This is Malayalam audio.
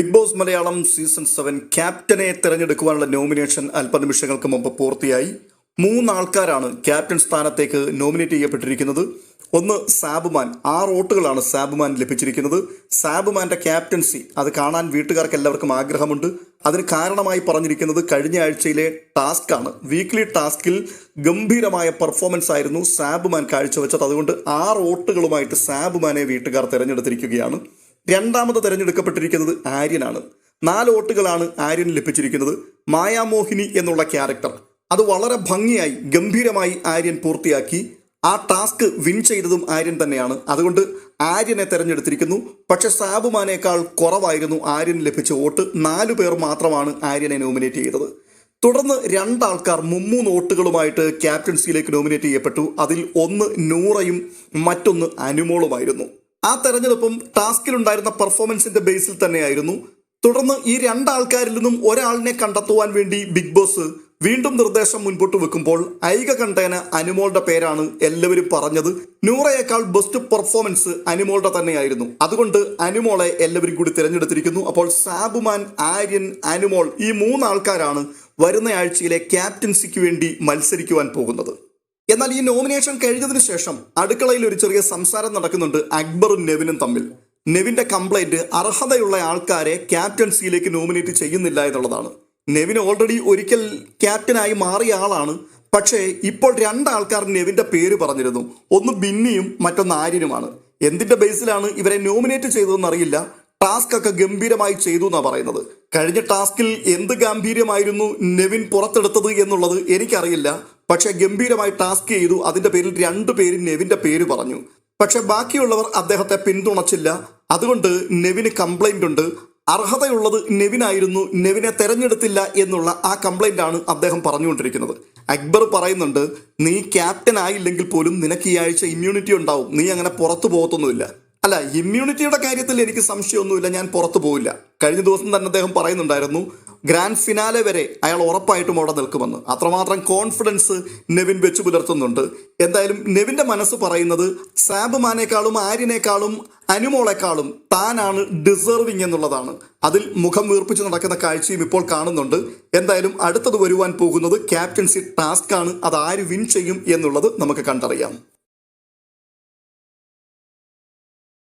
Big Boss Malayalam season seven ക്യാപ്റ്റനെ തിരഞ്ഞെടുക്കുവാനുള്ള നോമിനേഷൻ അല്പനിമിഷങ്ങൾക്ക് മുമ്പ് പൂർത്തിയായി. മൂന്നാൾക്കാരാണ് ക്യാപ്റ്റൻ സ്ഥാനത്തേക്ക് നോമിനേറ്റ് ചെയ്യപ്പെട്ടിരിക്കുന്നത്. ഒന്ന് സാബുമാൻ. ആറ് വോട്ടുകളാണ് സാബുമാൻ ലഭിച്ചിരിക്കുന്നത്. സാബുമാന്റെ ക്യാപ്റ്റൻസി അത് കാണാൻ വീട്ടുകാർക്ക് എല്ലാവർക്കും ആഗ്രഹമുണ്ട്. അതിന് കാരണമായി പറഞ്ഞിരിക്കുന്നത് കഴിഞ്ഞ ആഴ്ചയിലെ ടാസ്ക് ആണ്. വീക്ക്ലി ടാസ്കിൽ ഗംഭീരമായ പെർഫോമൻസ് ആയിരുന്നു സാബുമാൻ കാഴ്ചവെച്ചത്. അതുകൊണ്ട് ആറ് വോട്ടുകളുമായിട്ട് സാബുമാനെ വീട്ടുകാർ തിരഞ്ഞെടുത്തിരിക്കുകയാണ്. രണ്ടാമത് തിരഞ്ഞെടുക്കപ്പെട്ടിരിക്കുന്നത് ആര്യനാണ്. നാല് വോട്ടുകളാണ് ആര്യന് ലഭിച്ചിരിക്കുന്നത്. മായാമോഹിനി എന്നുള്ള ക്യാരക്ടർ. അത് വളരെ ഭംഗിയായി ഗംഭീരമായി ആര്യൻ പൂർത്തിയാക്കി. ആ ടാസ്ക് വിൻ ചെയ്തതും ആര്യൻ തന്നെയാണ്. അതുകൊണ്ട് ആര്യനെ തെരഞ്ഞെടുത്തിരിക്കുന്നു. പക്ഷെ സാബുമാനേക്കാൾ കുറവായിരുന്നു ആര്യന് ലഭിച്ച വോട്ട്. നാലു പേർ മാത്രമാണ് ആര്യനെ നോമിനേറ്റ് ചെയ്തത്. തുടർന്ന് രണ്ടാൾക്കാർ മുമ്മൂന്ന് വോട്ടുകളുമായിട്ട് ക്യാപ്റ്റൻസിയിലേക്ക് നോമിനേറ്റ് ചെയ്യപ്പെട്ടു. അതിൽ ഒന്ന് നൂറയും മറ്റൊന്ന് അനുമോളുമായിരുന്നു. ആ തെരഞ്ഞെടുപ്പും ടാസ്കിലുണ്ടായിരുന്ന പെർഫോമൻസിന്റെ ബേസിൽ തന്നെയായിരുന്നു. തുടർന്ന് ഈ രണ്ടാൾക്കാരിൽ നിന്നും ഒരാളിനെ കണ്ടെത്തുവാൻ വേണ്ടി ബിഗ് ബോസ് വീണ്ടും നിർദ്ദേശം മുൻപോട്ട് വെക്കുമ്പോൾ ഐക കണ്ടേന അനുമോളുടെ പേരാണ് എല്ലാവരും പറഞ്ഞത്. നൂറയേക്കാൾ ബെസ്റ്റ് പെർഫോമൻസ് അനുമോളുടെ തന്നെയായിരുന്നു. അതുകൊണ്ട് അനുമോളെ എല്ലാവരും കൂടി തിരഞ്ഞെടുത്തിരിക്കുന്നു. അപ്പോൾ സാബുമാൻ ആര്യൻ അനുമോൾ ഈ മൂന്നാൾക്കാരാണ് വരുന്ന ആഴ്ചയിലെ ക്യാപ്റ്റൻസിക്ക് വേണ്ടി മത്സരിക്കുവാൻ പോകുന്നത്. എന്നാൽ ഈ നോമിനേഷൻ കഴിഞ്ഞതിന് ശേഷം അടുക്കളയിൽ ഒരു ചെറിയ സംസാരം നടക്കുന്നുണ്ട് അക്ബറും നെവിനും തമ്മിൽ. നെവിന്റെ കംപ്ലൈന്റ് അർഹതയുള്ള ആൾക്കാരെ ക്യാപ്റ്റൻസിയിലേക്ക് നോമിനേറ്റ് ചെയ്യുന്നില്ല എന്നുള്ളതാണ്. നെവിൻ ഓൾറെഡി ഒരിക്കൽ ക്യാപ്റ്റനായി മാറിയ ആളാണ്. പക്ഷേ ഇപ്പോൾ രണ്ടാൾക്കാർ നെവിന്റെ പേര് പറഞ്ഞിരുന്നു. ഒന്ന് ബിന്നിയും മറ്റൊന്ന് ആര്യനുമാണ്. എന്തിന്റെ ബേസിലാണ് ഇവരെ നോമിനേറ്റ് ചെയ്തതെന്ന് അറിയില്ല. ടാസ്ക് ഒക്കെ ഗംഭീരമായി ചെയ്തു എന്നാണ് പറയുന്നത്. കഴിഞ്ഞ ടാസ്കിൽ എന്ത് ഗാംഭീര്യമായിരുന്നു നെവിൻ പുറത്തെടുത്തത് എന്നുള്ളത് എനിക്കറിയില്ല. പക്ഷെ ഗംഭീരമായി ടാസ്ക് ചെയ്തു. അതിന്റെ പേരിൽ രണ്ടു പേര് നെവിന്റെ പേര് പറഞ്ഞു. പക്ഷെ ബാക്കിയുള്ളവർ അദ്ദേഹത്തെ പിന്തുണച്ചില്ല. അതുകൊണ്ട് നെവിന് കംപ്ലൈന്റ് ഉണ്ട്. അർഹതയുള്ളത് നെവിനായിരുന്നു. നെവിനെ തെരഞ്ഞെടുത്തില്ല എന്നുള്ള ആ കംപ്ലൈന്റ് ആണ് അദ്ദേഹം പറഞ്ഞുകൊണ്ടിരിക്കുന്നത്. അക്ബർ പറയുന്നുണ്ട് നീ ക്യാപ്റ്റൻ ആയില്ലെങ്കിൽ പോലും നിനക്ക് ഈ ആഴ്ച ഇമ്മ്യൂണിറ്റി ഉണ്ടാവും. നീ അങ്ങനെ പുറത്തു പോകത്തൊന്നുമില്ല. അല്ല ഇമ്മ്യൂണിറ്റിയുടെ കാര്യത്തിൽ എനിക്ക് സംശയമൊന്നുമില്ല. ഞാൻ പുറത്തു പോവില്ല. കഴിഞ്ഞ ദിവസം തന്നെ അദ്ദേഹം പറയുന്നുണ്ടായിരുന്നു ഗ്രാൻഡ് ഫിനാലെ വരെ അയാൾ ഉറപ്പായിട്ടും അവിടെ നിൽക്കുമെന്ന്. അത്രമാത്രം കോൺഫിഡൻസ് നെവിൻ വെച്ച് പുലർത്തുന്നുണ്ട്. എന്തായാലും നെവിന്റെ മനസ്സ് പറയുന്നത് സാബുമാനേക്കാളും ആര്യനേക്കാളും അനുമോളെക്കാളും താനാണ് ഡിസേർവിങ് എന്നുള്ളതാണ്. അതിൽ മുഖം വീർപ്പിച്ച് നടക്കുന്ന കാഴ്ചയും ഇപ്പോൾ കാണുന്നുണ്ട്. എന്തായാലും അടുത്തത് വരുവാൻ പോകുന്നത് ക്യാപ്റ്റൻസി ടാസ്ക് ആണ്. അത് ആര് വിൻ ചെയ്യും എന്നുള്ളത് നമുക്ക് കണ്ടറിയാം.